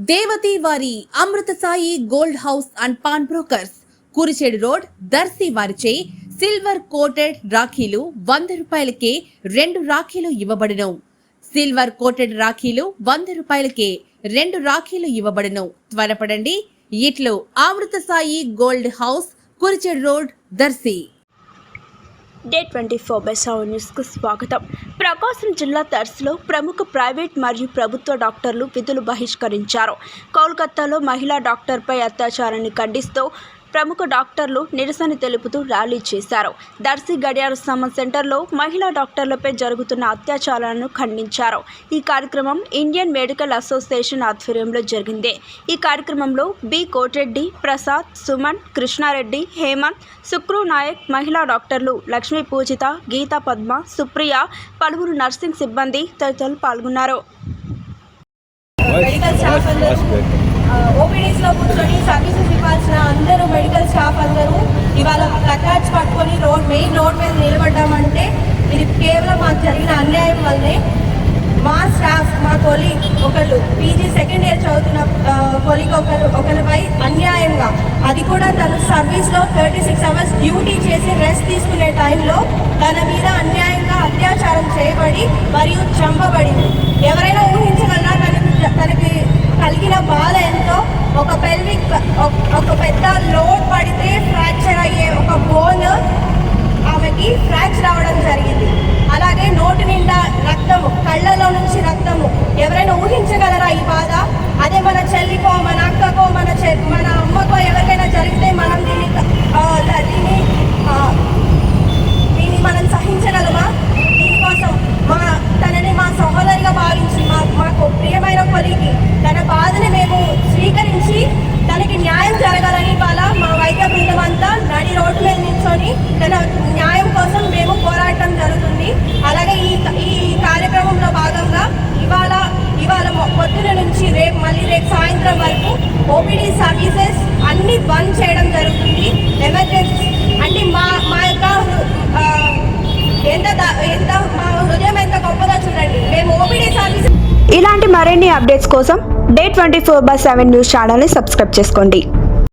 దేవతి వారి Amrutha Sai gold house and pawn brokers. Kurichedu road Darsi వారిచే silver coated రాఖీలు వంద రూపాయలకే రెండు రాఖీలు ఇవ్వబడును. సిల్వర్ కోటెడ్ రాఖీలు వంద రూపాయలకే రెండు రాఖీలు ఇవ్వబడును. త్వరపడండి. ఇట్లు Amrutha Sai gold house Kurichedu road Darsi. Day twenty four by seven న్యూస్కు స్వాగతం. ప్రకాశం జిల్లా తర్స్లో ప్రముఖ ప్రైవేట్ మరియు ప్రభుత్వ డాక్టర్లు విధులు బహిష్కరించారు. కోల్కతాలో మహిళా డాక్టర్పై అత్యాచారాన్ని ఖండిస్తూ ప్రముఖ డాక్టర్లు నిరసన తెలుపుతూ ర్యాలీ చేశారు. దర్శి గడియార సమ్మ సెంటర్లో మహిళా డాక్టర్లపై జరుగుతున్న అత్యాచారాలను ఖండించారు. ఈ కార్యక్రమం ఇండియన్ మెడికల్ అసోసియేషన్ ఆధ్వర్యంలో జరిగింది. ఈ కార్యక్రమంలో బి కోటరెడ్డి ప్రసాద్ సుమన్ కృష్ణారెడ్డి హేమంత్ సుక్రు నాయక్ మహిళా డాక్టర్లు లక్ష్మీ పూజిత గీతా పద్మ సుప్రియ పలువురు నర్సింగ్ సిబ్బంది తదితరులు పాల్గొన్నారు. మెడికల్ స్టాఫ్ అందరూ ఓపీడీస్లో కూర్చొని సర్వీసెస్ ఇవ్వాల్సిన అందరూ మెడికల్ స్టాఫ్ అందరూ ఇవాళ ప్లకార్డ్స్ పట్టుకొని రోడ్ మెయిన్ రోడ్ మీద నిలబడ్డామంటే ఇది కేవలం మాకు జరిగిన అన్యాయం వల్లనే మా స్టాఫ్ మా కొలీగ్ ఒకళ్ళు పీజీ సెకండ్ ఇయర్ చదువుతున్న కొలీగ్ ఒకరు ఒకరిపై అన్యాయంగా అది కూడా తను సర్వీస్లో థర్టీ సిక్స్ అవర్స్ డ్యూటీ చేసి రెస్ట్ తీసుకునే టైంలో తన మీద అన్యాయంగా అత్యాచారం చేయబడి మరియు చంపబడింది. ఎవరైనా ఊహించగలరా తనకి కలిగిన బాధ ఎంతో ఒక పెల్విక్ ఒక పెద్ద లోడ్ పడితే ఫ్రాక్చర్ అయ్యే ఒక బోన్ ఆమెకి ఫ్రాక్చర్ అవ్వడం జరిగింది. అలాగే నోటి నిండా రక్తము కళ్ళలో నుంచి రక్తము. ఎవరైనా ఊహించగలరా ఈ బాధ? అదే మన చెల్లికో మన అక్కకో మన చె తనకి న్యాయం జరగాలని ఇవాళ మా వైద్య బృందం అంతా నడి రోడ్డు మీద నిల్చొని తన న్యాయం కోసం మేము పోరాటం జరుగుతుంది. అలాగే ఈ ఈ కార్యక్రమంలో భాగంగా ఇవాళ ఇవాళ పొద్దున నుంచి రేపు మళ్ళీ రేపు సాయంత్రం వరకు ఓపీడీ సర్వీసెస్ అన్ని బంద్ చేయడం జరుగుతుంది. ఎమర్జెన్సీ అంటే మా మా యొక్క ఎంత ఎంత మా హృదయం ఎంత గొప్పదో చూడండి. మేము ఓపీడీ సర్వీసెస్ ఇలాంటి మరిన్ని అప్డేట్స్ కోసం day twenty four by seven news ఛానల్ని సబ్స్క్రైబ్ చేసుకోండి.